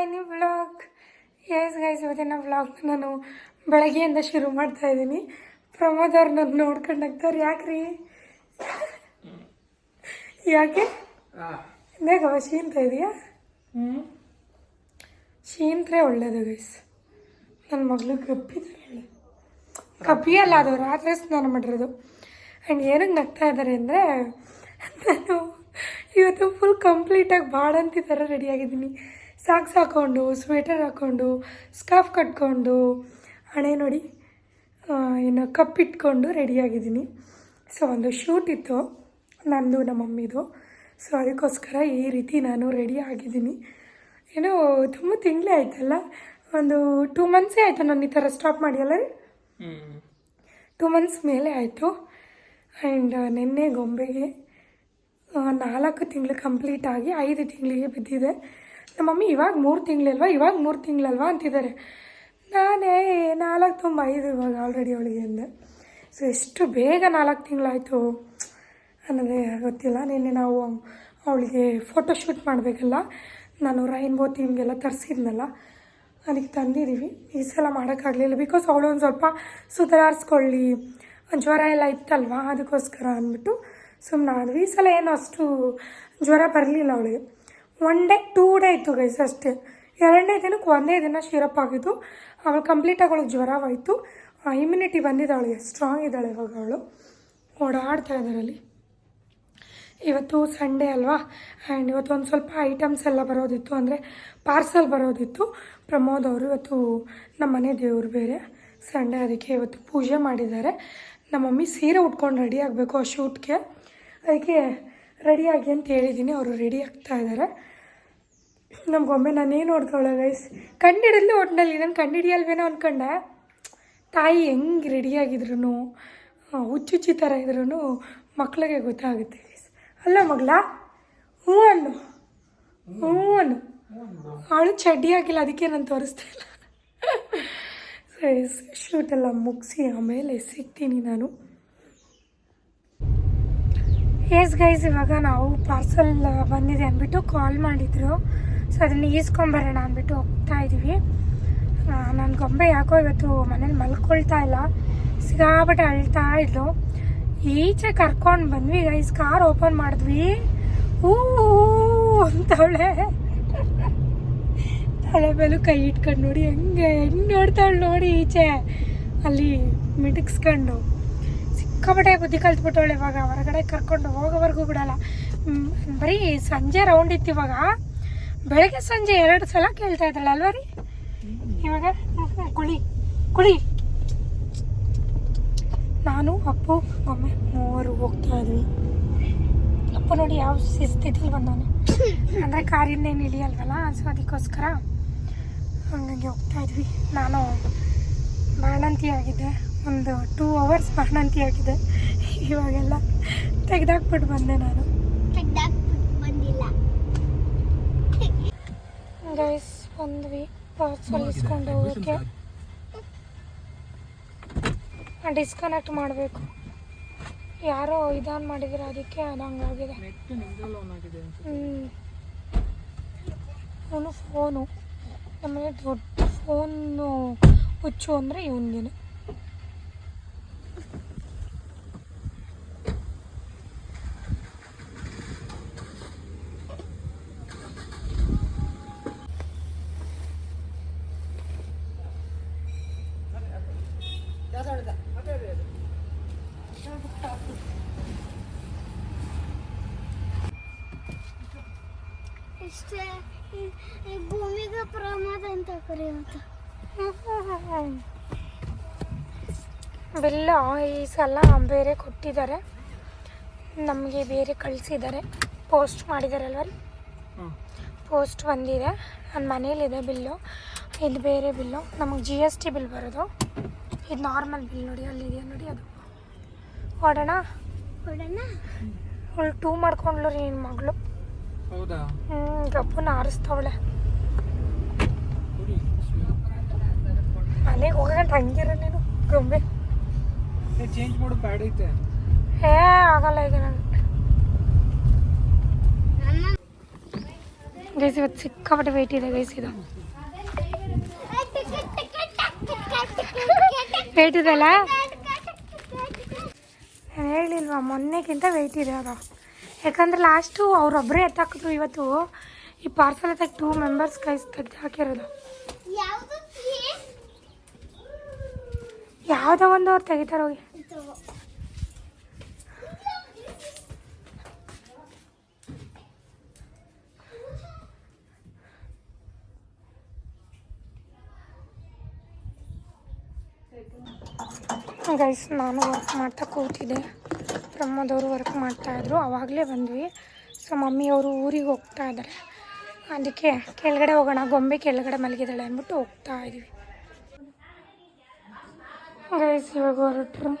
My new vlog yes guys ಇವತ್ತಿನ ವ್ಲಾಗ್ ನಾನು ಬೆಳಗ್ಗೆಯಿಂದ ಶುರು ಮಾಡ್ತಾ ಇದ್ದೀನಿ. ಪ್ರಮೋದ್ ಅವ್ರು ನನ್ನ ನೋಡ್ಕೊಂಡು ಹೋಗ್ತಾರೆ ಯಾಕ್ರಿ? ಯಾಕೆ? ಬೇಗ ಶೀಂತ ಇದೆಯಾ? ಶೀಂತ್ರೆ ಒಳ್ಳೇದು ಗೈಸ್ ನನ್ನ ಮಗಳು ಕಪ್ಪಿದ್ರೆ ಒಳ್ಳೆ ಕಪ್ಪಿಯಲ್ಲ ಅದು ರಾತ್ರಿ ಸ್ನಾನ ಮಾಡಿರೋದು. ಆ್ಯಂಡ್ ಏನಕ್ಕೆ ನಗ್ತಾ ಇದ್ದಾರೆ ಅಂದರೆ ನಾನು ಇವತ್ತು ಫುಲ್ ಕಂಪ್ಲೀಟಾಗಿ ಬಾಡಂತಿ ಥರ ರೆಡಿಯಾಗಿದ್ದೀನಿ ಸಾಕ್ಸ್ ಹಾಕ್ಕೊಂಡು ಸ್ವೆಟರ್ ಹಾಕ್ಕೊಂಡು ಸ್ಕಾಫ್ ಕಟ್ಕೊಂಡು ಹಣೆ ನೋಡಿ ಏನು ಕಪ್ ಇಟ್ಕೊಂಡು ರೆಡಿಯಾಗಿದ್ದೀನಿ ಸೊ ಒಂದು ಶೂಟ್ ಇತ್ತು ನಂದು ನಮ್ಮ ಮಮ್ಮಿದು ಸೊ ಅದಕ್ಕೋಸ್ಕರ ಈ ರೀತಿ ನಾನು ರೆಡಿ ಆಗಿದ್ದೀನಿ. ಏನೋ ತುಂಬ ತಿಂಗಳೇ ಆಯ್ತಲ್ಲ ಒಂದು ಟೂ ಮಂತ್ಸೇ ಆಯಿತು ನಾನು ಈ ಥರ ಸ್ಟಾಪ್ ಮಾಡಿ ಅಲ್ಲ ರೀ? ಟೂ ಮಂತ್ಸ್ ಮೇಲೆ ಆಯಿತು. ಆ್ಯಂಡ್ ನಿನ್ನೆ ಗೊಂಬೆಗೆ ನಾಲ್ಕು ತಿಂಗಳು ಕಂಪ್ಲೀಟ್ ಆಗಿ ಐದು ತಿಂಗಳಿಗೆ ಬಿದ್ದಿದೆ. ನಮ್ಮ ಮಮ್ಮಿ ಇವಾಗ ಮೂರು ತಿಂಗಳಲ್ವಾ? ಇವಾಗ ಮೂರು ತಿಂಗಳಲ್ವಾ ಅಂತಿದ್ದಾರೆ. ನಾನೇ ನಾಲ್ಕು ತುಂಬ ಐದು ಇವಾಗ ಆಲ್ರೆಡಿ ಅವಳಿಗೆ ಅಂದೆ. ಸೊ ಎಷ್ಟು ಬೇಗ ನಾಲ್ಕು ತಿಂಗಳಾಯಿತು? ಅನ್ನೋದೇ ಗೊತ್ತಿಲ್ಲ. ನಿನ್ನೆ ನಾವು ಅವಳಿಗೆ ಫೋಟೋಶೂಟ್ ಮಾಡಬೇಕಲ್ಲ? ನಾನು ರೈನ್ಬೋ ಥೀಮ್ಗೆಲ್ಲ ತರಿಸಿದ್ನಲ್ಲ? ಅದಕ್ಕೆ ತಂದಿದ್ದೀವಿ ಈ ಸಲ ಮಾಡೋಕ್ಕಾಗಲಿಲ್ಲ. ಬಿಕಾಸ್ ಅವಳು ಒಂದು ಸ್ವಲ್ಪ ಸುಧಾರಿಸ್ಕೊಳ್ಳಿ. ಜ್ವರ ಎಲ್ಲ ಇತ್ತಲ್ವಾ? ಅದಕ್ಕೋಸ್ಕರ ಅಂದ್ಬಿಟ್ಟು ಸುಮ್ಮನೆ ಆದ್ವಿ. ಈ ಸಲ ಏನು ಅಷ್ಟು ಜ್ವರ ಬರಲಿಲ್ಲ ಅವಳಿಗೆ. ಒನ್ ಡೇ ಟೂ ಡೇ ಇತ್ತು ಗೈಸ್ ಅಷ್ಟೇ. ಎರಡನೇ ದಿನಕ್ಕೆ ಒಂದೇ ದಿನ ಶಿರಪ್ ಆಗಿದ್ದು, ಅವಳು ಕಂಪ್ಲೀಟಾಗಿ ಅವಳಿಗೆ ಜ್ವರವಾಯಿತು. ಇಮ್ಯುನಿಟಿ ಬಂದಿದ್ದಾಳೆ ಸ್ಟ್ರಾಂಗ್ ಇದ್ದಾಳೆ ಇವಾಗ ಅವಳು. ಓಡಾಡ್ತಾ ಇದ್ದಾರಲ್ಲಿ ಇವತ್ತು ಸಂಡೇ ಅಲ್ವಾ? ಆ್ಯಂಡ್ ಇವತ್ತು ಒಂದು ಸ್ವಲ್ಪ ಐಟಮ್ಸ್ ಎಲ್ಲ ಬರೋದಿತ್ತು. ಅಂದರೆ ಪಾರ್ಸಲ್ ಬರೋದಿತ್ತು. ಪ್ರಮೋದ್ ಅವರು ಇವತ್ತು ನಮ್ಮ ಮನೆ ದೇವರು ಬೇರೆ. ಸಂಡೇ ಅದಕ್ಕೆ ಇವತ್ತು ಪೂಜೆ ಮಾಡಿದ್ದಾರೆ. ನಮ್ಮ ಮಮ್ಮಿ ಸೀರೆ ಉಟ್ಕೊಂಡು ರೆಡಿ ಆಗಬೇಕು ಆ ಶೂಟ್ಗೆ ಅದಕ್ಕೆ ರೆಡಿಯಾಗಿ ಅಂತ ಹೇಳಿದ್ದೀನಿ. ಅವರು ರೆಡಿ ಆಗ್ತಾ ಇದ್ದಾರೆ. ಗೊಂಬೆ ನಾನೇನು ನೋಡ್ಕೊಳ್ಳೋ ಗೈಸ್ ಕಂಡಿಡಲು ಒಟ್ಟಿನಲ್ಲಿ ನಾನು ಕಂಡಿಡಿಯಲ್ವೇನೋ ಅಂದ್ಕೊಂಡೆ ತಾಯಿ ಹೆಂಗೆ ರೆಡಿಯಾಗಿದ್ರು ಹುಚ್ಚುಚ್ಚಿ ಥರ ಇದ್ರೂ ಮಕ್ಕಳಿಗೆ ಗೊತ್ತಾಗುತ್ತೆ ಗೈಸ್ ಅಲ್ಲ ಮಗಳ ಹ್ಞೂ ಅನ್ನು ಹ್ಞೂ ಅನ್ನು ಅವಳು ಚಡ್ಡಿ ಹಾಕಿಲ್ಲ ಅದಕ್ಕೆ ನಾನು ತೋರಿಸ್ತಾ ಇಲ್ಲ. ಗೈಸ್ ಶೂಟ್ ಎಲ್ಲ ಮುಗಿಸಿ, ಆಮೇಲೆ ಸಿಗ್ತೀನಿ ನಾನು. ಎಸ್ ಗೈಸ್ ಇವಾಗ ನಾವು ಪಾರ್ಸಲ್ ಬಂದಿದೆ ಅಂದ್ಬಿಟ್ಟು ಕಾಲ್ ಮಾಡಿದ್ರು. ಸೊ ಅದನ್ನು ಈಸ್ಕೊಂಬರೋಣ ಅಂದ್ಬಿಟ್ಟು ಹೋಗ್ತಾ ಇದ್ದೀವಿ ನನ್ನ ಗೊಂಬೆ ಯಾಕೋ ಇವತ್ತು ಮನೇಲಿ ಮಲ್ಕೊಳ್ತಾ ಇಲ್ಲ. ಸಿಗಾಬಟ್ಟೆ ಅಳ್ತಾ ಇದ್ಲು. ಈಚೆ ಕರ್ಕೊಂಡು ಬಂದ್ವಿ ಗೈಸ್ ಕಾರ್ ಓಪನ್ ಮಾಡಿದ್ವಿ. ಹೂ ಅಂತವಳೆ ತಲೆ ಮೇಲೂ ಕೈ ಇಟ್ಕೊಂಡು ನೋಡಿ, ಹೆಂಗೆ ಹೆಂಗೆ ನೋಡ್ತಾಳೆ ನೋಡಿ ಈಚೆ. ಅಲ್ಲಿ ಮಿಟಕ್ಸ್ಕೊಂಡು. ಸಿಕ್ಕಾಪಟ್ಟೆ ಬುದ್ಧಿ ಕಲ್ತ್ಬಿಟ್ಟವಳೆ ಇವಾಗ. ಹೊರಗಡೆ ಕರ್ಕೊಂಡು ಹೋಗೋವರೆಗೂ ಬಿಡಲ್ಲ. ಬರೀ ಸಂಜೆ ರೌಂಡ್ ಇತ್ತು ಇವಾಗ. ಬೆಳಗ್ಗೆ ಸಂಜೆ ಎರಡು ಸಲ ಕೇಳ್ತಾ ಇದ್ದಾಳೆ ಅಲ್ವಾ ರೀ? ಇವಾಗ ಕುಳಿ ಕುಳಿ ನಾನು, ಅಪ್ಪು, ಒಮ್ಮೆ ಮೂವರು ಹೋಗ್ತಾ ಇದ್ವಿ. ಅಪ್ಪು ನೋಡಿ ಯಾವ ಸ್ಥಿತಿಲಿ ಬಂದವನು ಅಂದರೆ ಕಾರಿಂದ ಏನು ಇಳಿಯಲ್ವಲ್ಲ ಸೊ ಅದಕ್ಕೋಸ್ಕರ ಹಂಗಾಗಿ ಹೋಗ್ತಾ ಇದ್ವಿ. ನಾನು ಬಾಣಂತಿ ಆಗಿದ್ದೆ. ಒಂದು ಟೂ ಅವರ್ಸ್ ಬಾಣಂತಿ ಆಗಿದೆ ಇವಾಗೆಲ್ಲ ತೆಗೆದಾಕ್ಬಿಟ್ಟು ಬಂದೆ ನಾನು ಬಂದಿಲ್ಲ ಗೈಸ್ ಬಂದ್ವಿ ಪಾರ್ಸಲ್ ಇಸ್ಕೊಂಡು ಹೋಗೋಕ್ಕೆ ಡಿಸ್ಕನೆಕ್ಟ್ ಮಾಡಬೇಕು. ಯಾರೋ ಇದಾನ್ ಮಾಡಿದ್ರೆ ಅದಕ್ಕೆ ಅದು ಹಂಗಾಗಿದೆ ಹ್ಞೂ ಫೋನು ನಮ್ಮನೆ ದೊಡ್ಡ ಫೋನು ಹುಚ್ಚು ಅಂದರೆ ಇವನಿಗೇನೆ. ಈ ಭೂಮಿಗೆ ಪ್ರಮಾದ ಅಂತ ಕರೆಯುವಂತ ಬೆಲ್ಲ ಈ ಸಲ ಬೇರೆ ಕೊಟ್ಟಿದ್ದಾರೆ. ನಮಗೆ ಬೇರೆ ಕಳಿಸಿದ್ದಾರೆ. ಪೋಸ್ಟ್ ಮಾಡಿದಾರಲ್ವ ಪೋಸ್ಟ್ ಬಂದಿದೆ. ನನ್ನ ಮನೇಲಿದೆ ಬಿಲ್ಲು. ಇದು ಬೇರೆ ಬಿಲ್ಲು. ನಮಗೆ ಜಿ ಎಸ್ ಟಿ ಬಿಲ್ ಬರೋದು. ಇದು ನಾರ್ಮಲ್ ಬಿಲ್ ನೋಡಿ ಅಲ್ಲಿದೆಯಾ ನೋಡಿ ಅದು. ಹೊಡೋಣ ಹೊಡೋಣ ಅವಳು ಟೂ ಮಾಡ್ಕೊಂಡ್ಲು ರೀ ನಿನ್ನ ಮಗಳು. ಹೌದಾ? ಹ್ಞೂ ಗಪ್ಪನ ಆರಿಸ್ತವಳೆ. ಮನೆಗೆ ಹೋಗಂತ ಹಂಗಿರ ನೀನು ಗೊಂಬೆ. ಚೇಂಜ್ ಮಾಡು ಬ್ಯಾಡ ಐತೆ. ಏ ಆಗಲ್ಲ ಈಗ ನಾನು. ಗೈಸ್ ಇವತ್ತು ಸಿಕ್ಕಾಪಟ್ಟೆ ವೆಯ್ಟ್ ಇದೆ ಗೈಸ್ ಇದು. ವೆಯ್ಟ್ ಇದೆ ಅಲ್ಲ? ನಾನು ಹೇಳಿಲ್ವಾ ಮೊನ್ನೆಗಿಂತ ವೆಯ್ಟ್ ಇದೆ ಅದು ಯಾಕಂದ್ರೆ ಲಾಸ್ಟು ಅವ್ರೊಬ್ಬರೇ ಎತ್ತಾಕಿದ್ರು ಇವತ್ತು. ಈ ಪಾರ್ಸಲ್ ಎತ್ತಕ್ಕೆ ಟೂ ಮೆಂಬರ್ಸ್ ಗೈಸ್ ತೆಗ್ದು ಹಾಕಿರೋದು. ಯಾವುದು ಯಾವುದೋ ಒಂದು ಅವ್ರು ತೆಗಿತಾರೆ ಹೋಗಿ. ಗೈಸ್ ನಾನು ವರ್ಕ್ ಮಾಡ್ತಾ ಕೂತಿದ್ದೆ. ಪ್ರಮೋದವರು ವರ್ಕ್ ಮಾಡ್ತಾಯಿದ್ರು ಆವಾಗಲೇ ಬಂದ್ವಿ. ಸೊ ಮಮ್ಮಿಯವರು ಊರಿಗೆ ಹೋಗ್ತಾ ಇದ್ದಾರೆ ಅದಕ್ಕೆ ಕೆಳಗಡೆ ಹೋಗೋಣ ಗೊಂಬೆ ಕೆಳಗಡೆ ಮಲಗಿದ್ದಾಳೆ ಅಂದ್ಬಿಟ್ಟು ಹೋಗ್ತಾ ಇದ್ವಿ. ಗೈಸ್ ಇವಾಗ ಹೊರಟ್ರು.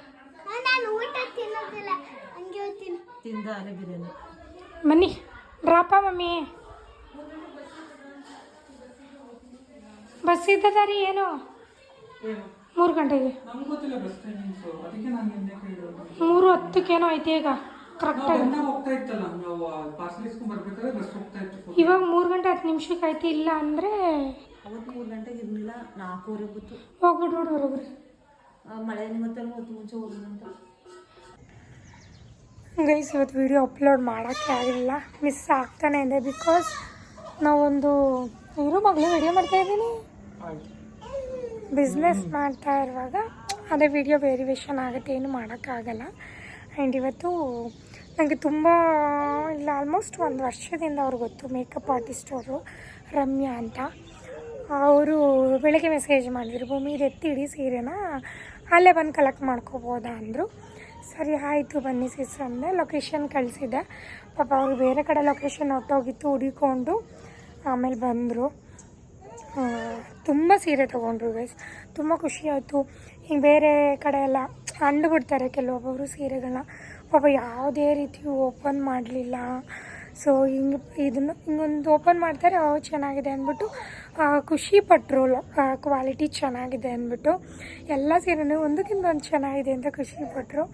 ಬನ್ನಿ. Drop mummy. ಬಸ್ ಇದ್ದದ ರೀ ಏನು? ಮೂರು ಗಂಟೆಗೆ ನಮ್ಗೆ ಗೊತ್ತಿಲ್ಲ ಬಸ್ ಟೈಮಿಂಗ್ಸು ಅದಕ್ಕೆ ನಾನು ನಿನ್ನೆ ಕೇಳಿರೋದು ಮೂರು ಹತ್ತಕ್ಕೇನೋ ಐತೆ ಈಗ. ಕರೆಕ್ಟ್ ಕರೆಕ್ಟಾಗಿ ಇವಾಗ ಮೂರು ಗಂಟೆ ಹತ್ತು ನಿಮಿಷಕ್ಕೆ ಐತಿ ಇಲ್ಲ ಅಂದರೆ ಅವತ್ತು ಮೂರು ಗಂಟೆಗೆ ಇರಲಿಲ್ಲ ನಾಲ್ಕೂವರೆ ಬಿತ್ತು ಹೋಗ್ಬಿಟ್ಟು ನೋಡಿ ಬರೋಬ್ರಿ ಮಳೆ ನಿಮ್ಮತ್ತಲ್ಲಿ ಹೊತ್ತು ಮುಂಚೆ ಹೋಗೋದಂತ ಗೈಸ್ ಇವತ್ತು ವಿಡಿಯೋ ಅಪ್ಲೋಡ್ ಮಾಡೋಕ್ಕೆ ಆಗಲಿಲ್ಲ ಮಿಸ್ ಆಗ್ತಾನೆ ಇದೆ ಬಿಕಾಸ್ ನಾವೊಂದು ಇರೋ ಮಗಳು ವಿಡಿಯೋ ಮಾಡ್ತಾ ಇದ್ದೀನಿ? ಬಿಸ್ನೆಸ್ ಮಾಡ್ತಾ ಇರುವಾಗ ಅದೇ ವಿಡಿಯೋ ವೇರಿಯೇಷನ್ ಆಗುತ್ತೆ, ಏನು ಮಾಡೋಕ್ಕಾಗಲ್ಲ. ಆ್ಯಂಡ್ ಇವತ್ತು ನನಗೆ ತುಂಬ, ಇಲ್ಲ ಆಲ್ಮೋಸ್ಟ್ ಒಂದು ವರ್ಷದಿಂದ ಅವ್ರು ಗೊತ್ತು ಮೇಕಪ್ ಆರ್ಟಿಸ್ಟ್ ಅವರು ರಮ್ಯಾ ಅಂತ. ಅವರು ಬೆಳಗ್ಗೆ ಮೆಸೇಜ್ ಮಾಡಿದ್ರು, ಭೂಮಿ ಎತ್ತಿಡಿ ಸೀರೆನ? ಅಲ್ಲೇ ಬಂದು ಕಲೆಕ್ಟ್ ಮಾಡ್ಕೋಬೋದಾ? ಅಂದರು. ಸರಿ, ಆಯಿತು, ಬನ್ನಿ ಸಿಸ್ ಅಂದೆ. ಲೊಕೇಶನ್ ಕಳಿಸಿದ್ದೆ ಪಾಪ ಅವರು ಬೇರೆ ಕಡೆ ಲೊಕೇಶನ್ ಹೊಟ್ಟೋಗಿತ್ತು ಹುಡುಕೊಂಡು ಆಮೇಲೆ ಬಂದರು. ತುಂಬ ಸೀರೆ ತೊಗೊಂಡ್ರು ಗೈಸ್ ತುಂಬ ಖುಷಿಯಾಯಿತು ಹಿಂಗೆ ಬೇರೆ ಕಡೆ ಎಲ್ಲ ಅಂಡುಬಿಡ್ತಾರೆ ಕೆಲವೊಬ್ಬರು ಸೀರೆಗಳನ್ನ ಪಾಪ ಯಾವುದೇ ರೀತಿ ಓಪನ್ ಮಾಡಲಿಲ್ಲ. ಸೊ ಹಿಂಗೆ ಇದನ್ನು ಹಿಂಗೊಂದು ಓಪನ್ ಮಾಡ್ತಾರೆ ಅವು ಚೆನ್ನಾಗಿದೆ ಅಂದ್ಬಿಟ್ಟು ಖುಷಿ ಪಟ್ಟರು ಕ್ವಾಲಿಟಿ ಚೆನ್ನಾಗಿದೆ ಅಂದ್ಬಿಟ್ಟು, ಎಲ್ಲ ಸೀರೆನೂ ಒಂದಕ್ಕಿಂತ ಒಂದು ಚೆನ್ನಾಗಿದೆ ಅಂತ ಖುಷಿ ಪಟ್ಟರು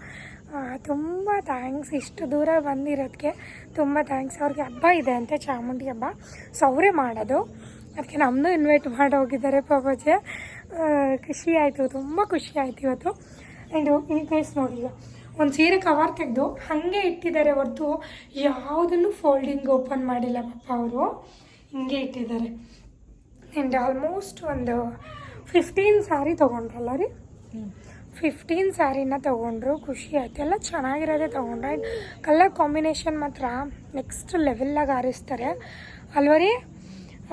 ತುಂಬ ಥ್ಯಾಂಕ್ಸ್ ಇಷ್ಟು ದೂರ ಬಂದಿರೋದಕ್ಕೆ ತುಂಬ ಥ್ಯಾಂಕ್ಸ್ ಅವ್ರಿಗೆ ಹಬ್ಬ ಇದೆ ಅಂತೆ ಚಾಮುಂಡಿ ಹಬ್ಬ. ಸೊ ಅವರೇ ಮಾಡೋದು. ಅದಕ್ಕೆ ನಮ್ಮನ್ನು ಇನ್ವೈಟ್ ಮಾಡಿ ಹೋಗಿದ್ದಾರೆ ಪಾಪಾಜೆ ಖುಷಿ ಆಯಿತು, ತುಂಬ ಖುಷಿ ಆಯಿತು ಇವತ್ತು. ಆ್ಯಂಡ್ ಈ ಪ್ಲೇಸ್ ನೋಡಿ ಒಂದು ಸೀರೆ ಕವರ್ ತೆಗೆದು ಹಾಗೆ ಇಟ್ಟಿದ್ದಾರೆ ಹೊರತು ಯಾವುದನ್ನು ಫೋಲ್ಡಿಂಗ್ ಓಪನ್ ಮಾಡಿಲ್ಲ ಪಾಪ ಅವರು. ಹಿಂಗೆ ಇಟ್ಟಿದ್ದಾರೆ. ಆ್ಯಂಡ್ ಆಲ್ಮೋಸ್ಟ್ ಒಂದು ಫಿಫ್ಟೀನ್ ಸ್ಯಾರಿ ತೊಗೊಂಡ್ರಲ್ಲ ರೀ? ಫಿಫ್ಟೀನ್ ಸ್ಯಾರಿನ ತೊಗೊಂಡ್ರು, ಖುಷಿ ಆಯಿತು. ಎಲ್ಲ ಚೆನ್ನಾಗಿರೋದೇ ತೊಗೊಂಡ್ರು. ಆ್ಯಂಡ್ ಕಲರ್ ಕಾಂಬಿನೇಷನ್ ಮಾತ್ರ ನೆಕ್ಸ್ಟ್ ಲೆವೆಲ್ಲಾಗಿ ಆರಿಸ್ತಾರೆ. ಅಲ್ವ ರೀ?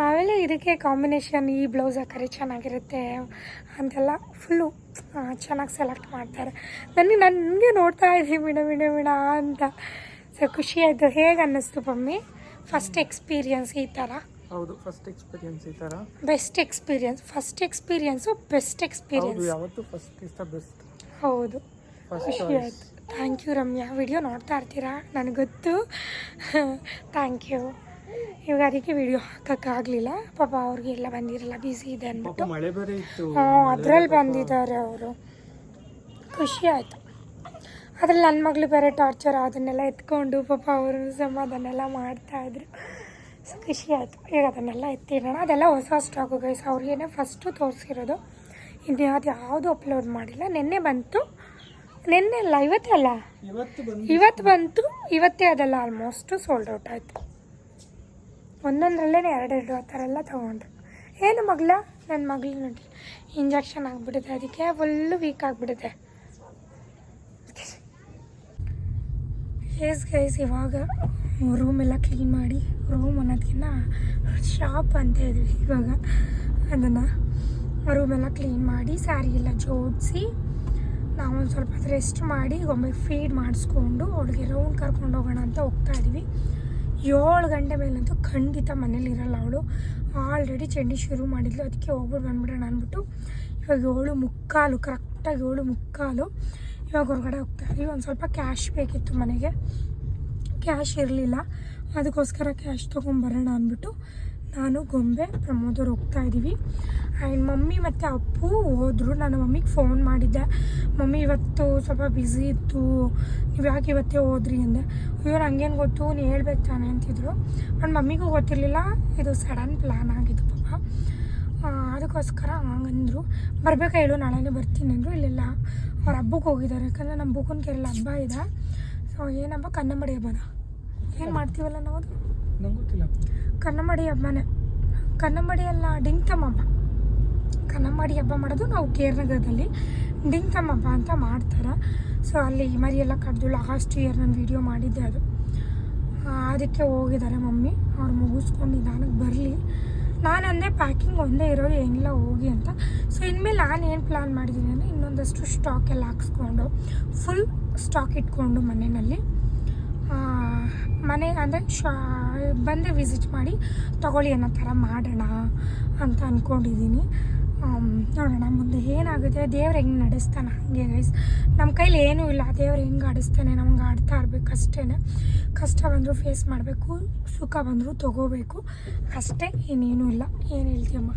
ಆಮೇಲೆ ಇದಕ್ಕೆ ಕಾಂಬಿನೇಷನ್ ಈ ಬ್ಲೌಸ್ ಹಾಕರೆ ಚೆನ್ನಾಗಿರುತ್ತೆ ಅಂತೆಲ್ಲ ಫುಲ್ಲು ಚೆನ್ನಾಗಿ ಸೆಲೆಕ್ಟ್ ಮಾಡ್ತಾರೆ. ನನಗೆ ನನಗೆ ನೋಡ್ತಾ ಇದ್ದೀವಿ ಮಿಣ ಮಿಣ ಮಿಣ ಅಂತ. ಸೊ ಖುಷಿ ಆಯಿತು. ಹೇಗೆ ಅನ್ನಿಸ್ತು ಮಮ್ಮಿ ಫಸ್ಟ್ ಎಕ್ಸ್ಪೀರಿಯನ್ಸ್ ಈ ಥರ ಹೌದು ಫಸ್ಟ್ ಎಕ್ಸ್ಪೀರಿಯನ್ಸ್ ಈ ತರ. Best experience first experience best ಹೌದು ಎಕ್ಸ್ಪೀರಿಯನ್ಸ್ ಯಾವತ್ತು ಫಸ್ಟ್ ಇಸ್ ದ ಬೆಸ್ಟ್ ಹೌದು ಖುಷಿ ಆಯಿತು. Thank you Ramya. ವಿಡಿಯೋ ನೋಡ್ತಾ ಇರ್ತೀರಾ? ನನಗೆ ಗೊತ್ತು. ಥ್ಯಾಂಕ್ ಯು ಇವಾಗ ಅದಕ್ಕೆ ವಿಡಿಯೋ ಹಾಕೋಕ್ಕಾಗಲಿಲ್ಲ. ಪಾಪ ಅವ್ರಿಗೆ ಎಲ್ಲ ಬಂದಿರಲ್ಲ ಬ್ಯುಸಿ ಇದೆ ಅಂದ್ಬಿಟ್ಟು. ಹ್ಞೂ ಅದ್ರಲ್ಲಿ ಬಂದಿದ್ದಾರೆ ಅವರು. ಖುಷಿ ಆಯಿತು. ಅದ್ರಲ್ಲಿ ನನ್ನ ಮಗಳು ಬೇರೆ ಟಾರ್ಚರ್ ಅದನ್ನೆಲ್ಲ ಎತ್ಕೊಂಡು ಪಾಪ ಅವರು ಸಮಾಧಾನ ಅದನ್ನೆಲ್ಲ ಮಾಡ್ತಾಯಿದ್ರು ಸೊ ಖುಷಿ ಆಯಿತು. ಈಗ ಅದನ್ನೆಲ್ಲ ಎತ್ತಿರೋಣ ಅದೆಲ್ಲ ಹೊಸ ಸ್ಟಾಕು ಗೈಸ್ ಅವ್ರಿಗೇನೆ ಫಸ್ಟು ತೋರಿಸಿರೋದು ಇನ್ನು ಅದು ಯಾವುದು ಅಪ್ಲೋಡ್ ಮಾಡಿಲ್ಲ. ನಿನ್ನೆ ಬಂತು. ನಿನ್ನೆ ಅಲ್ಲ ಇವತ್ತೇ ಅಲ್ಲ? ಇವತ್ತು ಬಂತು. ಇವತ್ತೇ ಅದೆಲ್ಲ ಆಲ್ಮೋಸ್ಟು ಸೋಲ್ಡ್ ಔಟ್ ಆಯಿತು. ಒಂದೊಂದರಲ್ಲೇ ಎರಡೆರಡು ಆ ಥರ ಎಲ್ಲ ತೊಗೊಂಡ್ರು. ಏನು ಮಗಳ ನನ್ನ ಮಗಳು ನೋಡಿ. ಇಂಜೆಕ್ಷನ್ ಆಗಿಬಿಡುತ್ತೆ. ಅದಕ್ಕೆ ಫುಲ್ಲು ವೀಕ್ ಆಗಿಬಿಡುತ್ತೆ. ಎಸ್ ಗೈಸ್ ಇವಾಗ ರೂಮೆಲ್ಲ ಕ್ಲೀನ್ ಮಾಡಿ ರೂಮ್ ಅನ್ನೋದಕ್ಕಿಂತ ಶಾಪ್ ಅಂತ ಇದ್ವಿ. ಇವಾಗ ಅದನ್ನು ರೂಮೆಲ್ಲ ಕ್ಲೀನ್ ಮಾಡಿ ಸ್ಯಾರಿ ಎಲ್ಲ ಜೋಡಿಸಿ ನಾವೊಂದು ಸ್ವಲ್ಪ ರೆಸ್ಟ್ ಮಾಡಿ ಒಮ್ಮೆ ಫೀಡ್ ಮಾಡಿಸ್ಕೊಂಡು, ಅವಳಿಗೆ ರೌಂಡ್ ಕರ್ಕೊಂಡು ಹೋಗೋಣ ಅಂತ ಹೋಗ್ತಾ ಇದ್ವಿ. ಏಳು ಗಂಟೆ ಮೇಲಂತೂ ಖಂಡಿತ ಮನೇಲಿರಲ್ಲ ಅವಳು. ಆಲ್ರೆಡಿ ಚಂಡಿ ಶುರು ಮಾಡಿದ್ಲು. ಅದಕ್ಕೆ ಹೋಗ್ಬಿಟ್ಟು ಬಂದ್ಬಿಡೋಣ ಅಂದ್ಬಿಟ್ಟು ಇವಾಗ ಏಳು ಮುಕ್ಕಾಲು, ಕರೆಕ್ಟಾಗಿ ಏಳು ಮುಕ್ಕಾಲು ಇವಾಗ ಹೊರಗಡೆ ಹೋಗ್ತಾ ಇದ್ವಿ. ಒಂದು ಸ್ವಲ್ಪ ಕ್ಯಾಶ್ ಬೇಕಿತ್ತು ಮನೆಗೆ. ಕ್ಯಾಶ್ ಇರಲಿಲ್ಲ. ಅದಕ್ಕೋಸ್ಕರ ಕ್ಯಾಶ್ ತೊಗೊಂಬರೋಣ ಅಂದ್ಬಿಟ್ಟು ನಾನು ಗೊಂಬೆ ಪ್ರಮೋದವ್ರು ಹೋಗ್ತಾ ಇದ್ದೀವಿ ಆ್ಯಂಡ್ ಮಮ್ಮಿ ಮತ್ತು ಅಪ್ಪು ಹೋದರು. ನಾನು ಮಮ್ಮಿಗೆ ಫೋನ್ ಮಾಡಿದ್ದೆ. ಮಮ್ಮಿ ಇವತ್ತು ಸ್ವಲ್ಪ ಬ್ಯುಸಿ ಇತ್ತು. ನೀವು ಯಾಕೆ ಇವತ್ತೇ ಹೋದ್ರಿ ಅಂದೆ. ಅಯ್ಯೋ ಹಂಗೇನು ಗೊತ್ತು? ನೀ ಹೇಳ್ಬೇಕು ತಾನೆ ಅಂತಿದ್ರು. ನನ್ನ ಮಮ್ಮಿಗೂ ಗೊತ್ತಿರಲಿಲ್ಲ. ಇದು ಸಡನ್ ಪ್ಲ್ಯಾನ್ ಆಗಿದ್ದು ಪಾಪ. ಅದಕ್ಕೋಸ್ಕರ ಹಂಗಂದರು. ಬರ್ಬೇಕಾ ಹೇಳು? ನಾಳೆನೇ ಬರ್ತೀನಿ ಅಂದರು. ಇಲ್ಲೆಲ್ಲ. ಅವ್ರ ಹಬ್ಬಕ್ಕೆ ಹೋಗಿದ್ದಾರೆ. ಯಾಕಂದರೆ ನಮ್ಮ ಬುಕ್ಕನ ಕೇರಳ ಹಬ್ಬ ಇದೆ. ಸೊ ಏನಪ್ಪ? ಕನ್ನಂಬಡಿ ಹಬ್ಬನ? ಏನು ಮಾಡ್ತೀವಲ್ಲ ನಾವು? ನಂಗೆ ಗೊತ್ತಿಲ್ಲ ಕನ್ನಮಡಿ ಹಬ್ಬನೇ ಕನ್ನಂಬಡಿ ಅಲ್ಲ ಹಬ್ಬ ಕನ್ನಮಡಿ ಹಬ್ಬ ಮಾಡೋದು ನಾವು ಕೇರಳದಲ್ಲಿ ಡಿಂಕಮ್ ಹಬ್ಬ ಅಂತ ಮಾಡ್ತಾರೆ. ಸೊ ಅಲ್ಲಿ ಮರಿ ಎಲ್ಲ ಕಡ್ದು ಲಾಸ್ಟ್ ಇಯರ್ ನಾನು ವೀಡಿಯೋ ಮಾಡಿದ್ದೆ ಅದು. ಅದಕ್ಕೆ ಹೋಗಿದ್ದಾರೆ ಮಮ್ಮಿ. ಅವ್ರು ಮುಗಿಸ್ಕೊಂಡು ನಿಧಾನಕ್ಕೆ ಬರಲಿ. ನಾನು ಅಂದೆ ಪ್ಯಾಕಿಂಗ್ ಒಂದೇ ಇರೋದು ಏನಿಲ್ಲ, ಹೋಗಿ ಅಂತ. ಸೊ ಇನ್ಮೇಲೆ ನಾನು ಏನು ಪ್ಲ್ಯಾನ್ ಮಾಡಿದ್ದೀನಿ ಅಂದರೆ ಇನ್ನೊಂದಷ್ಟು ಸ್ಟಾಕ್ ಎಲ್ಲ ಹಾಕ್ಸ್ಕೊಂಡು ಫುಲ್ ಸ್ಟಾಕ್ ಇಟ್ಕೊಂಡು ಮನೆಯಲ್ಲಿ. ಮನೆ ಅಂದರೆ ಶಾ, ಬಂದೆ ವಿಸಿಟ್ ಮಾಡಿ ತಗೊಳ್ಳಿ ಅನ್ನೋ ಥರ ಮಾಡೋಣ ಅಂತ ಅಂದ್ಕೊಂಡಿದ್ದೀನಿ ನೋಡೋಣ ಮುಂದೆ ಏನಾಗುತ್ತೆ. ದೇವ್ರು ಹೆಂಗೆ ನಡೆಸ್ತಾನೆ ಹಾಗೆ ಗೈಸ್ ನಮ್ಮ ಕೈಲಿ ಏನೂ ಇಲ್ಲ. ದೇವ್ರು ಹೆಂಗೆ ಆಡಿಸ್ತಾನೆ ನಮ್ಗೆ ಆಡ್ತಾ ಇರಬೇಕು ಅಷ್ಟೇ ಕಷ್ಟ ಬಂದರೂ ಫೇಸ್ ಮಾಡಬೇಕು, ಸುಖ ಬಂದರೂ ತಗೋಬೇಕು. ಅಷ್ಟೇ, ಇನ್ನೇನೂ ಇಲ್ಲ. ಏನು ಹೇಳ್ತೀಯಮ್ಮ?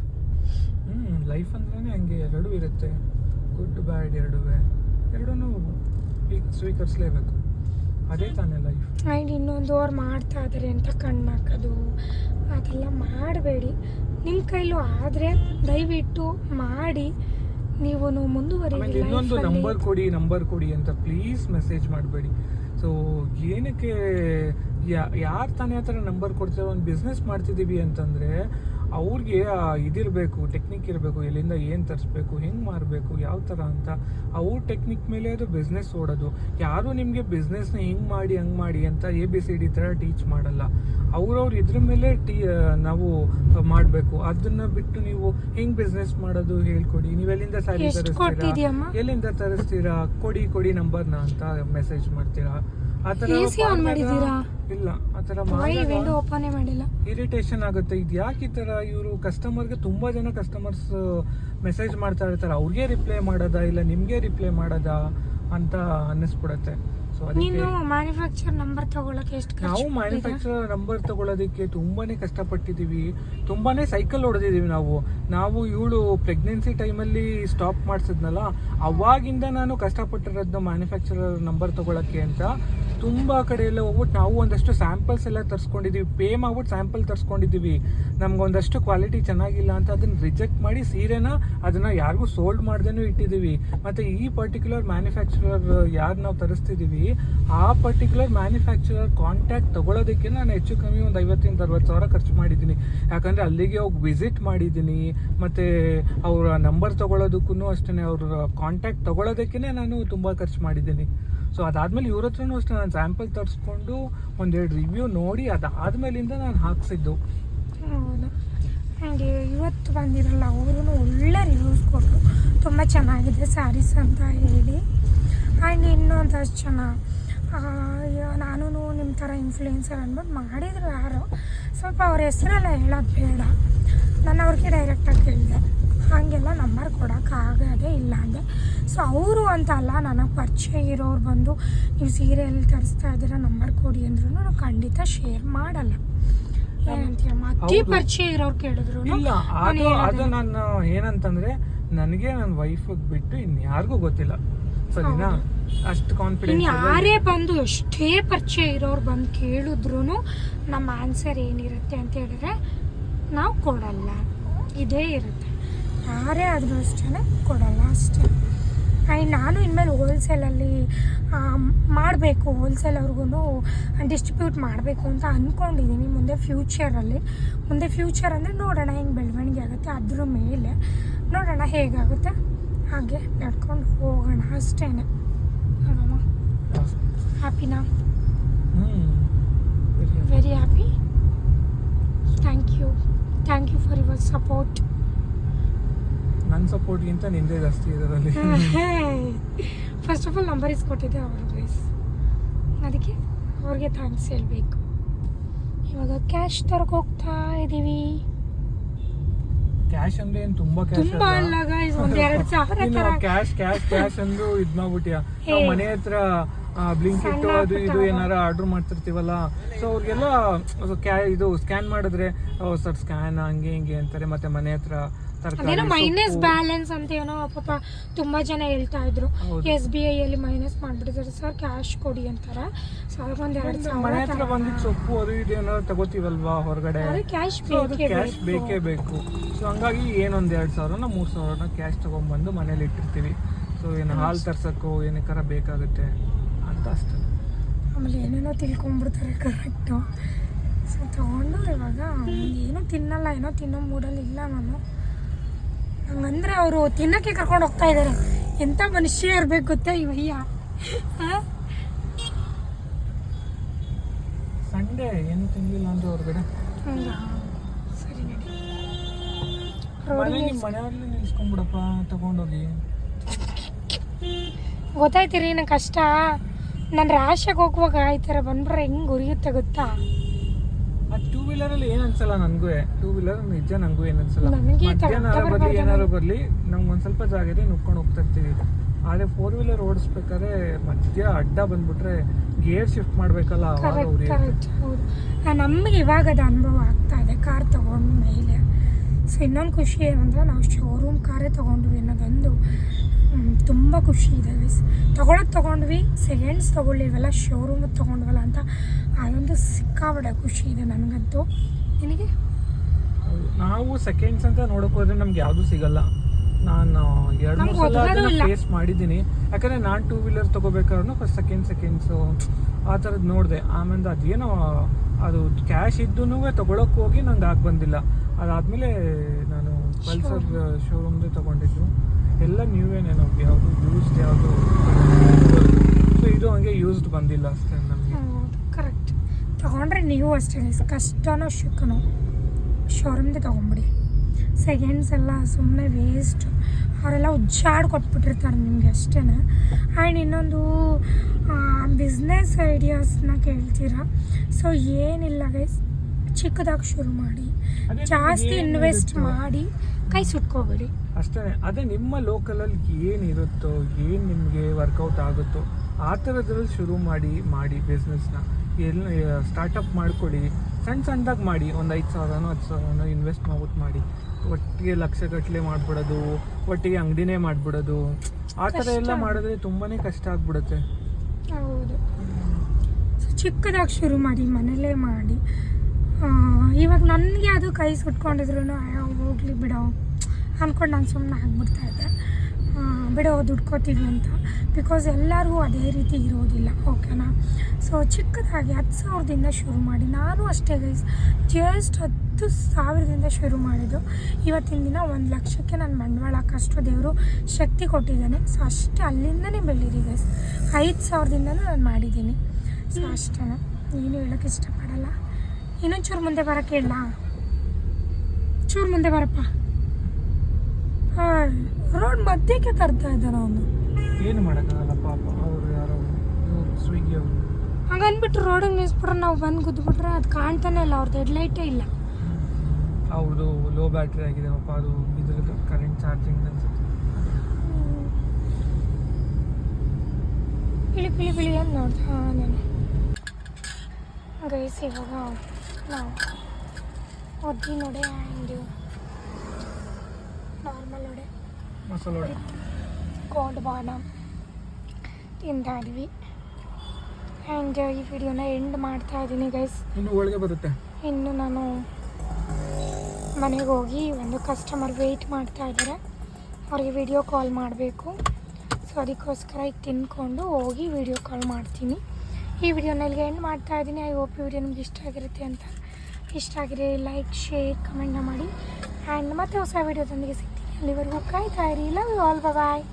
ಲೈಫ್ ಅಂದ್ರೆ ಹಂಗೆ ಎರಡೂ ಇರುತ್ತೆ. ಗುಡ್ ಬ್ಯಾಡ್ ಎರಡೂ ಎರಡೂ ಸ್ವೀಕರಿಸಲೇಬೇಕು. ಅದೇ ತಾನೇ ಲೈಫ್ ಆ್ಯಂಡ್ ಇನ್ನೊಂದು ಅವ್ರು ಮಾಡ್ತಾ ಇದ್ದಾರೆ ಅಂತ ಕಣ್ಣು ಹಾಕೋದು ಅದೆಲ್ಲ ಮಾಡಬೇಡಿ. ನಿಮ್ಮ ಕೈಲೂ ಆದರೆ ದಯವಿಟ್ಟು ಮಾಡಿ ನೀವು ಮುಂದುವರಿ ಇನ್ನೊಂದು ನಂಬರ್ ಕೊಡಿ ನಂಬರ್ ಕೊಡಿ ಅಂತ ಪ್ಲೀಸ್ ಮೆಸೇಜ್ ಮಾಡಬೇಡಿ. ಸೊ ಏನಕ್ಕೆ ಯಾರು ತಾನೇ ಆ ಥರ ನಂಬರ್ ಕೊಡ್ತೇವೆ ಒಂದು ಬಿಸ್ನೆಸ್ ಮಾಡ್ತಿದ್ದೀವಿ ಅಂತಂದರೆ ಅವ್ರಿಗೆ ಇದಿರಬೇಕು ಟೆಕ್ನಿಕ್ ಇರಬೇಕು ಎಲ್ಲಿಂದ ಏನು ತರಿಸ್ಬೇಕು ಹೆಂಗೆ ಮಾರಬೇಕು ಯಾವ ಥರ ಅಂತ ಅವ್ರ ಟೆಕ್ನಿಕ್ ಮೇಲೆ ಅದು ಬಿಸ್ನೆಸ್ ಓಡೋದು. ಯಾರು ನಿಮಗೆ ಬಿಸ್ನೆಸ್ನ ಹಿಂಗೆ ಮಾಡಿ ಹಂಗೆ ಮಾಡಿ ಅಂತ ಎ ಬಿ ಸಿ ಡಿ ಥರ ಟೀಚ್ ಮಾಡಲ್ಲ. ಅವ್ರವ್ರು ಇದ್ರ ಮೇಲೆ ಟೀ ನಾವು ಮಾಡಬೇಕು. ಅದನ್ನ ಬಿಟ್ಟು ನೀವು ಹೆಂಗ್ ಬಿಸ್ನೆಸ್ ಮಾಡೋದು ಹೇಳ್ಕೊಡಿ. ನೀವು ಎಲ್ಲಿಂದ ಸ್ಯಾರಿ ತರಿಸ್ತೀರಾ? ಎಲ್ಲಿಂದ ತರಿಸ್ತೀರಾ? ಕೊಡಿ ಕೊಡಿ ನಂಬರ್ನ ಅಂತ ಮೆಸೇಜ್ ಮಾಡ್ತೀರಾ? ಆ ಥರ AC on ಮಾಡಿದ್ದೀರಾ? ಇಲ್ಲ ಆ ಥರ ವೈ ವಿಂಡೋ ಓಪನೇ ಮಾಡಿಲ್ಲ? ಇರಿಟೇಷನ್ ಆಗುತ್ತೆ. ಇದು ಯಾಕೆ ಈ ಥರ ಇವರು ಕಸ್ಟಮರ್ಗೆ ತುಂಬಾ ಜನ ಕಸ್ಟಮರ್ಸ್ ಮೆಸೇಜ್ ಮಾಡ್ತಾ ಇರ್ತಾರೆ. ಅವ್ರಿಗೆ ರಿಪ್ಲೈ ಮಾಡೋದಾ ಇಲ್ಲ ನಿಮ್ಗೆ ರಿಪ್ಲೈ ಮಾಡೋದಾ ಅಂತ ಅನ್ನಿಸ್ಬಿಡತ್ತೆ. ಸೊ ನೀನು ಅದಕ್ಕೆ ಮ್ಯಾನುಫ್ಯಾಕ್ಚರ್ ನಂಬರ್ ತಗೊಳಕ್ಕೆ ಎಷ್ಟು ನಾವು ಖರ್ಚು? ಮ್ಯಾನುಫ್ಯಾಕ್ಚರ್ ನಂಬರ್ ತಗೊಳ್ಳೋದಕ್ಕೆ ತುಂಬಾನೇ ಕಷ್ಟಪಟ್ಟಿದ್ದೀವಿ. ತುಂಬಾನೇ ಸೈಕಲ್ ಹೊಡೆದಿದ್ದೀವಿ ನಾವು. ನಾವು ಇವಳು ಪ್ರೆಗ್ನೆನ್ಸಿ ಟೈಮಲ್ಲಿ ಸ್ಟಾಪ್ ಮಾಡಿಸಿದ್ನಲ್ಲ ಅವಾಗಿಂದ ನಾನು ಕಷ್ಟಪಟ್ಟಿರೋದನ್ನ ಮ್ಯಾನುಫ್ಯಾಕ್ಚರರ್ ನಂಬರ್ ತಗೊಳಕ್ಕೆ ಅಂತ ತುಂಬ ಕಡೆ ಎಲ್ಲ ಹೋಗ್ಬಿಟ್ಟು ನಾವು ಒಂದಷ್ಟು ಸ್ಯಾಂಪಲ್ಸ್ ಎಲ್ಲ ತರಿಸ್ಕೊಂಡಿದ್ದೀವಿ ಪೇ ಮಾಡ್ಬಿಟ್ಟು ಸ್ಯಾಂಪಲ್ ತರಿಸ್ಕೊಂಡಿದ್ದೀವಿ ನಮ್ಗೆ ಒಂದಷ್ಟು ಕ್ವಾಲಿಟಿ ಚೆನ್ನಾಗಿಲ್ಲ ಅಂತ ಅದನ್ನ ರಿಜೆಕ್ಟ್ ಮಾಡಿ ಸೀರೆನ ಅದನ್ನ ಯಾರಿಗೂ ಸೋಲ್ಡ್ ಮಾಡ್ದೇನೂ ಇಟ್ಟಿದ್ದೀವಿ ಮತ್ತೆ ಈ ಪರ್ಟಿಕ್ಯುಲರ್ ಮ್ಯಾನುಫ್ಯಾಕ್ಚರರ್ ಯಾರು ನಾವು ತರಿಸ್ತಿದ್ದೀವಿ ಆ ಪರ್ಟಿಕ್ಯುಲರ್ ಮ್ಯಾನುಫ್ಯಾಕ್ಚರರ್ ಕಾಂಟ್ಯಾಕ್ಟ್ ತಗೊಳ್ಳೋದಕ್ಕೆ ನಾನು ಹೆಚ್ಚು ಕಮ್ಮಿ ಒಂದು ಐವತ್ತಿಂದ ಅರವತ್ತು ಸಾವಿರ ಖರ್ಚು ಮಾಡಿದ್ದೀನಿ. ಯಾಕಂದರೆ ಅಲ್ಲಿಗೆ ಹೋಗಿ ವಿಸಿಟ್ ಮಾಡಿದ್ದೀನಿ. ಮತ್ತು ಅವರ ನಂಬರ್ ತಗೊಳ್ಳೋದಕ್ಕೂ ಅಷ್ಟೇ ಅವ್ರ ಕಾಂಟ್ಯಾಕ್ಟ್ ತೊಗೊಳೋದಕ್ಕೇ ನಾನು ತುಂಬ ಖರ್ಚು ಮಾಡಿದ್ದೀನಿ. ಸೊ ಅದಾದಮೇಲೆ ಇವ್ರ ಹತ್ರನೂ ಅಷ್ಟೇ ನಾನು ಸ್ಯಾಂಪಲ್ ತರಿಸ್ಕೊಂಡು ಒಂದೆರಡು ರಿವ್ಯೂ ನೋಡಿ ಅದಾದ್ಮೇಲಿಂದ ನಾನು ಹಾಕ್ಸಿದ್ದು. ಹೌದು. ಆ್ಯಂಡ್ ಇವತ್ತು ಬಂದಿರಲ್ಲ ಅವರು ಒಳ್ಳೆ ರಿವ್ಯೂಸ್ ಕೊಟ್ಟರು ತುಂಬ ಚೆನ್ನಾಗಿದೆ ಸ್ಯಾರೀಸ್ ಅಂತ ಹೇಳಿ. ಆ್ಯಂಡ್ ಇನ್ನೊಂದಷ್ಟು ಜನ ನಾನು ನಿಮ್ಮ ಥರ ಇನ್ಫ್ಲೂಯೆನ್ಸರ್ ಅಂದ್ಬಿಟ್ಟು ಮಾಡಿದ್ರು ಯಾರು. ಸ್ವಲ್ಪ ಅವ್ರ ಹೆಸರೆಲ್ಲ ಹೇಳೋದು ಬೇಡ. ನಾನು ಅವ್ರಿಗೆ ಡೈರೆಕ್ಟಾಗಿ ಕೇಳಿದೆ. ಹಾಗೆಲ್ಲ ನಂಬರ್ ಕೊಡೋಕ್ಕಾಗೋದೇ ಇಲ್ಲ ಅಂದೆ ಸೊ ಅವರು ಅಂತ ಅಲ್ಲ ನನಗೆ ಪರಿಚಯ ಇರೋರು ಬಂದು ನೀವು ಸೀರಿಯಲ್ ತರಿಸ್ತಾ ಇದ್ದೀರಾ ನಂಬರ್ ಕೊಡಿ ಅಂದ್ರೂ ನಾನು ಖಂಡಿತ ಶೇರ್ ಮಾಡಲ್ಲ. ಅತಿ. ಪರಿಚಯ ಇರೋರು ಕೇಳಿದ್ರು ಇಲ್ಲ ಅದು ಅದು ನಾನು ಏನಂತಂದ್ರೆ ನನಗೆ ನನ್ನ ವೈಫ್ ಬಿಟ್ಟು ಇನ್ಯಾರಿಗೂ ಗೊತ್ತಿಲ್ಲ. ಸರಿನಾ? ಅಷ್ಟು ಕಾನ್ಫಿಡೆನ್ಸ್ ಯಾರೇ ಬಂದು ಎಷ್ಟೇ ಪರಿಚಯ ಇರೋರು ಬಂದು ಕೇಳಿದ್ರು ನಮ್ಮ ಆನ್ಸರ್ ಏನಿರುತ್ತೆ ಅಂತ ಹೇಳಿದ್ರೆ ನಾವು ಕೊಡಲ್ಲ. ಇದೇ ಇರುತ್ತೆ. ಯಾರೇ ಆದರೂ ಅಷ್ಟೇ ಕೊಡೋಲ್ಲ ಅಷ್ಟೇ. ಆ್ಯಂಡ್ ನಾನು ಇನ್ಮೇಲೆ ಹೋಲ್ಸೇಲಲ್ಲಿ ಮಾಡಬೇಕು ಹೋಲ್ಸೇಲ್ ಅವ್ರಿಗೂ ಡಿಸ್ಟ್ರಿಬ್ಯೂಟ್ ಮಾಡಬೇಕು ಅಂತ ಅಂದ್ಕೊಂಡಿದ್ದೀನಿ ಮುಂದೆ ಫ್ಯೂಚರಲ್ಲಿ ಮುಂದೆ ಫ್ಯೂಚರ್ ಅಂದರೆ ನೋಡೋಣ ಹೆಂಗೆ ಬೆಳವಣಿಗೆ ಆಗುತ್ತೆ ಅದ್ರ ಮೇಲೆ. ನೋಡೋಣ ಹೇಗಾಗುತ್ತೆ. ಹಾಗೆ ನಡ್ಕೊಂಡು ಹೋಗೋಣ ಅಷ್ಟೇ ಅಲ್ಲಮ್ಮ ಹ್ಯಾಪಿನಾ very happy thank you thank you for your support ನನ್ನ ಸಪೋರ್ಟ್ಗಿಂತ ನಿಂದೇ ಜಾಸ್ತಿ ಇದರಲ್ಲಿ. First of all number is ಕೊಟ್ಟಿದ್ದೆ ಅವರು ಗೈಸ್ ಅದಕ್ಕೆ ಅವ್ರಿಗೆ ಥ್ಯಾಂಕ್ಸ್ ಹೇಳಬೇಕು. ಇವಾಗ ಕ್ಯಾಶ್ ತರಕ್ಕೆ ಹೋಗ್ತಾ ಇದ್ದೀವಿ ಕ್ಯಾಶ್ ಅಂದ್ರೆ ಏನು ತುಂಬಾ ಕ್ಯಾಶ್ ತುಂಬಾ ಅಲ್ಲ? ಗೈಸ್ ಒಂದು ಎರಡು ಸಾವಿರ ತರ ಕ್ಯಾಶ್ ಕ್ಯಾಶ್ ಕ್ಯಾಶ್ ಅಂದು ಇದ್ ಮಾಡ್ಬಿಟ್ಯಾ? ನಾವು ಮನೆ ಹತ್ರ ಬ್ಲಿಂಕಿಟ್ ಅದು ಇದು ಏನಾರ ಆರ್ಡರ್ ಮಾಡ್ತಿರ್ತೀವಲ್ಲ? ಸೊ ಅವ್ರಿಗೆಲ್ಲ ಕ್ಯಾ ಇದು ಸ್ಕ್ಯಾನ್ ಮಾಡಿದ್ರೆ ಸರ್ ಸ್ಕ್ಯಾನ್ ಹಂಗೆ ಹಿಂಗೆ ಅಂತಾರೆ ಮತ್ತೆ ಮನೆ ಹತ್ರ ಅದೇನೋ ಮೈನಸ್ ಬ್ಯಾಲೆನ್ಸ್ ಅಂತ ಏನೋ ಪಾಪ ತುಂಬಾ ಜನ ಹೇಳ್ತಾ ಇದ್ರು. ಎಸ್ ಬಿ ಐ ಅಲ್ಲಿ ಮೈನಸ್ ಮಾಡ್ಬಿಟ್ಟಿದ್ದಾರೆ. ಸರ್ ಕ್ಯಾಶ್ ಕೊಡಿ ಅಂತಾರ. ಸಾವಿರ ಒಂದ್ ಎರಡ್ ಮನೆ ಸಾವಿರ ಹತ್ರ ಬಂದಿದ್ದು ಸೊಪ್ಪು ಅದು ಇದು ಏನಾದ್ರು ತಗೋತೀವಲ್ವಾ ಹೊರಗಡೆ? ಕ್ಯಾಶ್ ಸೊ ಕ್ಯಾಶ್ ಬೇಕು ಬೇಕೇ. ಬೇಕು ಸೊ ಹಂಗಾಗಿ ಏನೊಂದು ಎರಡು ಸಾವಿರನ ಮೂರು ಸಾವಿರನ ಕ್ಯಾಶ್ ತಗೊಂಡ್ಬಂದು ಮನೇಲಿ ಇಟ್ಟಿರ್ತೀವಿ. ಸೊ ಏನು ಹಾಲು ತರ್ಸಕ್ಕೋ ಏನಕ್ಕಾರ ಬೇಕಾಗುತ್ತೆ ಅಂತ ಅಷ್ಟೇ. ಆಮೇಲೆ ಏನೇನೋ ತಿಳ್ಕೊಂಡ್ಬಿಡ್ತಾರೆ ಕರೆಕ್ಟು ಸೊ ತಗೊಂಡು ಇವಾಗ ಏನೂ ತಿನ್ನಲ್ಲ ಏನೋ ತಿನ್ನೋ ಮೂಡಲ್ಲಿ ಇಲ್ಲ ನಾನು. ಹಂಗಂದ್ರೆ ಅವರು ತಿನ್ನಕ್ಕೆ ಕರ್ಕೊಂಡು ಹೋಗ್ತಾ ಇದ್ದಾರೆ ಎಂಥ ಮನುಷ್ಯ ಇರ್ಬೇಕು ಗೊತ್ತಾ ಇವಯ್ಯ? ಸಂಡೇ ಏನು ತಿಂದಿಲ್ಲ ಅಂದ್ರೆ ಹೊರಗಡೆ ಸರಿ ಮನೆಯಲ್ಲೇ ನಿಲ್ಸ್ಕೊಂಡ್ಬಿಡಪ್ಪ ತಗೊಂಡೋಗಿ. ಗೊತ್ತಾಯ್ತಿರಿ ನಂಗೆ ಕಷ್ಟ. ನಾನು ರಾಶಿಯಾಗಿ ಹೋಗುವಾಗ ಈ ಥರ ಬಂದ್ಬಿಟ್ರೆ ಹೆಂಗೆ ಉರಿಯುತ್ತೆ ಗೊತ್ತಾ? ಆ ಟೂ ವೀಲರಲ್ಲಿ ಏನ್ ಅನ್ಸಲ್ಲ ನನಗೂ ಟೂ ವೀಲರ್ ನಿಜ ನನಗೂ ಏನು ಅನ್ಸಲ್ಲ. ಮಧ್ಯಾಹ್ನ ತಗೊಂಡ್ ಬರಲಿ ನಮ್ಗೆ ಒಂದು ಸ್ವಲ್ಪ ಜಾಗ ಇದೆ ನುಕ್ಕೊಂಡು ಹೋಗ್ತಾ ಇರ್ತೀವಿ. ಆದರೆ ಫೋರ್ ವೀಲರ್ ಓಡಿಸ್ಬೇಕಾದ್ರೆ ಮಧ್ಯ ಅಡ್ಡ ಬಂದ್ಬಿಟ್ರೆ ಗೇರ್ ಶಿಫ್ಟ್ ಮಾಡಬೇಕಲ್ಲ ನಮ್ಗೆ ಇವಾಗ ಅದು ಅನುಭವ ಆಗ್ತಾ ಇದೆ ಕಾರ್ ತಗೊಂಡ ಮೇಲೆ. ಸೊ ಇನ್ನೊಂದು ಖುಷಿ ಏನಂದ್ರೆ ನಾವು ಶೋರೂಮ್ ಕಾರೇ ತೊಗೊಂಡ್ವಿ ಅನ್ನೋದೊಂದು ತುಂಬ ಖುಷಿ ಇದೆ ಗೈಸ್ ತೊಗೊಳೋದು ತೊಗೊಂಡ್ವಿ ಸೆಕೆಂಡ್ಸ್ ತೊಗೊಳ್ಳಿವಲ್ಲ ಶೋರೂಮ್ ತೊಗೊಂಡ್ವಲ್ಲ ಅಂತ ಅದೊಂದು ಸಿಕ್ಕಾಬಡ ಖುಷಿ ಇದೆ ನನಗಂತೂ. ನಿನಗೆ? ನಾವು ಸೆಕೆಂಡ್ಸ್ ಅಂತ ನೋಡಕ್ ಹೋದ್ರೆ ನಮ್ಗೆ ಯಾವ್ದು ಸಿಗಲ್ಲ. ನಾನು ಎರಡು ಮೂರು ಸಲ ಫೇಸ್ ಮಾಡಿದ್ದೀನಿ. ಯಾಕಂದ್ರೆ ನಾನು ಟೂ ವೀಲರ್ ತಗೋಬೇಕಾದ್ರೂ ಫಸ್ಟ್ ಸೆಕೆಂಡ್ ಸೆಕೆಂಡ್ಸು ಆ ಥರದ್ದು ನೋಡಿದೆ. ಆಮೇಲೆ ಅದೇನೋ ಅದು ಕ್ಯಾಶ್ ಇದ್ದೂ ತಗೊಳಕ್ಕೆ ಹೋಗಿ ನಂಗೆ ಆಗಿ ಬಂದಿಲ್ಲ. ಅದಾದ್ಮೇಲೆ ನಾನು ಪಲ್ಸರ್ ಶೋರೂಮ್ದೇ ತೊಗೊಂಡಿದ್ದು. ಎಲ್ಲ ನ್ಯೂ ಏನೇನೋ ಯಾವುದು ಯೂಸ್ಡ್ ಯಾವುದು ಸೊ ಇದು ಹಂಗೆ ಯೂಸ್ಡ್ ಬಂದಿಲ್ಲ ಅಷ್ಟೇ ತೊಗೊಂಡ್ರೆ ನೀವು ಅಷ್ಟೇ. ಕಷ್ಟನೋ ಶುಕನೋ ಶೋರೂಮ್ದೇ ತೊಗೊಂಬಿಡಿ. ಸೆಕೆಂಡ್ಸ್ ಎಲ್ಲ ಸುಮ್ಮನೆ ವೇಸ್ಟ್ ಅವರೆಲ್ಲ ಉಜ್ಜಾಡಿ ಕೊಟ್ಬಿಟ್ಟಿರ್ತಾರೆ ನಿಮಗೆ ಅಷ್ಟೇ ಆ್ಯಂಡ್ ಇನ್ನೊಂದು ಬಿಸ್ನೆಸ್ ಐಡಿಯಾಸ್ನ ಕೇಳ್ತೀರಾ? ಸೊ ಏನಿಲ್ಲ ಗೈಸ್ ಚಿಕ್ಕದಾಗಿ ಶುರು ಮಾಡಿ. ಜಾಸ್ತಿ ಇನ್ವೆಸ್ಟ್ ಮಾಡಿ ಕೈ ಸುಟ್ಕೋಬೇಡಿ. ಅಷ್ಟೇ ಅದೇ ನಿಮ್ಮ ಲೋಕಲಲ್ಲಿ ಏನಿರುತ್ತೋ ಏನು ನಿಮಗೆ ವರ್ಕೌಟ್ ಆಗುತ್ತೋ ಆ ಥರದ್ರಲ್ಲಿ ಶುರು ಮಾಡಿ ಮಾಡಿ ಬಿಸ್ನೆಸ್ನ ಎಲ್ಲ ಸ್ಟಾರ್ಟಪ್ ಮಾಡ್ಕೊಳ್ಳಿ ಸಣ್ಣ ಸಣ್ಣದಾಗಿ ಮಾಡಿ ಒಂದು ಐದು ಸಾವಿರನೋ ಹತ್ತು ಸಾವಿರನೋ ಇನ್ವೆಸ್ಟ್ ಮಾಡ್ಬಿಟ್ಟು ಮಾಡಿ. ಒಟ್ಟಿಗೆ ಲಕ್ಷಗಟ್ಟಲೆ ಮಾಡಿಬಿಡೋದು ಒಟ್ಟಿಗೆ ಅಂಗಡಿನೇ ಮಾಡಿಬಿಡೋದು. ಆ ಥರ ಎಲ್ಲ ಮಾಡಿದ್ರೆ ತುಂಬಾ ಕಷ್ಟ ಆಗ್ಬಿಡುತ್ತೆ. ಹೌದು. ಸೊ ಚಿಕ್ಕದಾಗಿ ಶುರು ಮಾಡಿ ಮನೇಲೇ ಮಾಡಿ. ಇವಾಗ ನನಗೆ ಅದು ಕೈ ಸುಟ್ಕೊಂಡಿದ್ರು ಹೋಗ್ಲಿ ಬಿಡೋ. ಅಂದ್ಕೊಂಡು ನಾನು ಸುಮ್ಮನೆ ಆಗ್ಬಿಡ್ತಾ ಇದ್ದೆ. ಬಿಡೋ ದುಡ್ಕೋತೀವಿ ಅಂತ. ಬಿಕಾಸ್ ಎಲ್ಲರಿಗೂ ಅದೇ ರೀತಿ ಇರೋದಿಲ್ಲ ಓಕೆನಾ ಸೊ ಚಿಕ್ಕದಾಗಿ ಹತ್ತು ಸಾವಿರದಿಂದ ಶುರು ಮಾಡಿ, ನಾನು ಅಷ್ಟೇ ಗೈಸ್ ಜಸ್ಟ್ ಹತ್ತು ಸಾವಿರದಿಂದ ಶುರು ಮಾಡಿದ್ದು. ಇವತ್ತಿನ ದಿನ ಒಂದು ಲಕ್ಷಕ್ಕೆ ನಾನು ಬಂಡವಾಳ ಹಾಕಷ್ಟು ದೇವರು ಶಕ್ತಿ ಕೊಟ್ಟಿದ್ದಾನೆ. ಸೊ ಅಷ್ಟೇ ಅಲ್ಲಿಂದನೇ ಬೆಳೀರಿ ಗೈಸ್ ಐದು ಸಾವಿರದಿಂದನೂ ನಾನು ಮಾಡಿದ್ದೀನಿ. ಸೊ ಅಷ್ಟೇ ಏನು ಹೇಳೋಕ್ಕೆ ಇಷ್ಟಪಡಲ್ಲ? ಇನ್ನೊಂದು ಚೂರು ಮುಂದೆ ಬರೋಕ್ಕೆ ಇಲ್ಲ ಚೂರು ಮುಂದೆ ಬರಪ್ಪ. ರೋಡ್ ಮಧ್ಯಕ್ಕೆ ತರ್ತಾ ಇದ್ದಾನೆ ಅವನು. ಏನು ಮಾಡೋಕ್ಕಾಗಲ್ಲ ಪಾಪ ಅವರು ಯಾರೋ ಸ್ವಿಗ್ಗಿ ಅವರು. ಹಂಗನ್ಬಿಟ್ಟು ರೋಡಿಗೆ ನಿಲ್ಸ್ಬಿಟ್ರೆ ನಾವು ಬಂದು ಗುದ್ದುಬಿಟ್ರೆ ಅದು ಕಾಣ್ತಾನೆ ಇಲ್ಲ ಅವ್ರದ್ದು ಹೆಡ್ಲೈಟೇ ಇಲ್ಲ. ಅವ್ರದ್ದು ಲೋ ಬ್ಯಾಟ್ರಿ ಆಗಿದೆ ಪಾಪ ಅದು ಇದ್ರದ್ದು ಕರೆಂಟ್ ಚಾರ್ಜಿಂಗ್ ಅನ್ಸುತ್ತೆ. ಬಿಳಿ ಬಿಳಿ ಬಿಳಿ ಅಂತ ನೋಡ್ದೆ. ಹಾಂ ನಾನು. ಗೈಸ್ ಇವಾಗ ನಾವು. ಒದ್ದಿ ನೋಡಿ ಆ್ಯಂಡ್ ನಾರ್ಮಲ್ ವಡೆ ಮಸಾಲೆ ವಡೆ. ಕೋಲ್ಡ್ ಬಾದಾಮ್ ತಿಂತಾಯಿದ್ವಿ ಆ್ಯಂಡ್ ಈ ವಿಡಿಯೋನ ಎಂಡ್ ಮಾಡ್ತಾ ಇದ್ದೀನಿ ಗೈಸ್ ಇನ್ನು ಒಳಗೆ ಬರುತ್ತೆ. ಇನ್ನು ನಾನು ಮನೆಗೆ ಹೋಗಿ ಒಂದು ಕಸ್ಟಮರ್ ವೆಯ್ಟ್ ಮಾಡ್ತಾ ಇದ್ದಾರೆ. ಅವ್ರಿಗೆ ವಿಡಿಯೋ ಕಾಲ್ ಮಾಡಬೇಕು. ಸೊ ಅದಕ್ಕೋಸ್ಕರ ಈಗ ತಿನ್ಕೊಂಡು ಹೋಗಿ ವಿಡಿಯೋ ಕಾಲ್ ಮಾಡ್ತೀನಿ. ಈ ವಿಡಿಯೋನ ಇಲ್ಲಿಗೆ ಎಂಡ್ ಮಾಡ್ತಾ ಇದ್ದೀನಿ. ಐ ಹೋಪ್ ಈ ವಿಡಿಯೋ ನಿಮ್ಗೆ ಇಷ್ಟ ಆಗಿರುತ್ತೆ ಅಂತ. ಇಷ್ಟ ಆಗಿದೆ ಲೈಕ್ ಶೇರ್ ಕಮೆಂಟ್ನ ಮಾಡಿ. ಆ್ಯಂಡ್ ಮತ್ತೆ ಹೊಸ ವಿಡಿಯೋದೊಂದಿಗೆ ಸಿಗ್ತೀನಿ. ಅಲ್ಲಿವರೆಗೂ ಕಾಯ್ತಾ ಇರಿ ಲವ್ ಯು ಆಲ್ ಬಾಯ್